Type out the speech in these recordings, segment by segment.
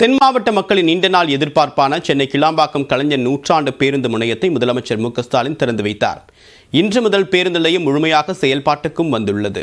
தென் மாவட்ட மக்களின் நீண்ட நாள் எதிர்பார்ப்பான சென்னை கிளாம்பாக்கம் கலைஞர் நூற்றாண்டு பேருந்து முனையத்தை முதலமைச்சர் மு ஸ்டாலின் திறந்து வைத்தார். இன்று முதல் பேருந்து நிலையம் முழுமையாக செயல்பாட்டுக்கும் வந்துள்ளது.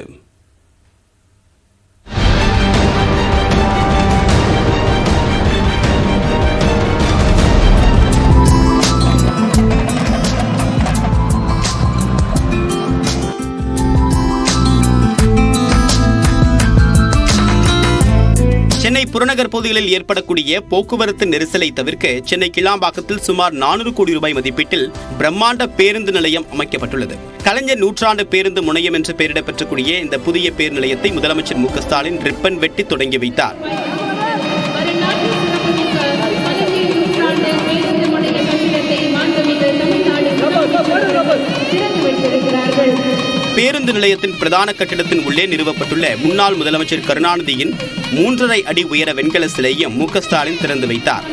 சென்னை புறநகர் பகுதிகளில் ஏற்படக்கூடிய போக்குவரத்து நெரிசலை தவிர்க்க சென்னை கிளாம்பாக்கத்தில் சுமார் நானூறு கோடி ரூபாய் மதிப்பீட்டில் பிரம்மாண்ட பேருந்து நிலையம் அமைக்கப்பட்டுள்ளது. கலைஞர் நூற்றாண்டு பேருந்து முனையம் என்று பெயரிடப்பெற்றக்கூடிய இந்த புதிய பேருந்து நிலையத்தை முதலமைச்சர் மு ஸ்டாலின் ரிப்பன் வெட்டி தொடங்கி வைத்தார். பேருந்து நிலையத்தின் பிரதான கட்டிடத்தின் உள்ளே நிறுவப்பட்டுள்ள முன்னாள் முதலமைச்சர் கருணாநிதியின் மூன்றரை அடி உயர வெண்கல சிலையும் மு ஸ்டாலின் திறந்து வைத்தார்.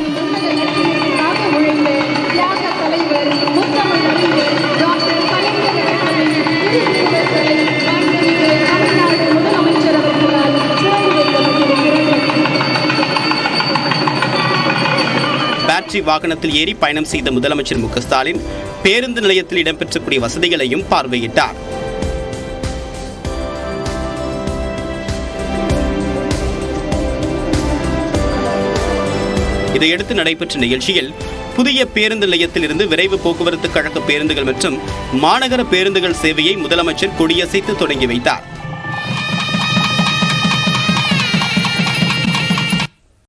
பேட்டரி வாகனத்தில் ஏறி பயணம் செய்த முதலமைச்சர் மு ஸ்டாலின் பேருந்து நிலையத்தில் இடம்பெற்றக்கூடிய வசதிகளையும் பார்வையிட்டார். இதையடுத்து நடைபெற்ற நிகழ்ச்சியில் புதிய பேருந்து நிலையத்தில் இருந்து விரைவு போக்குவரத்து கழக பேருந்துகள் மற்றும் மாநகர பேருந்துகள் சேவையை முதலமைச்சர் கொடியசைத்து தொடங்கி வைத்தார்.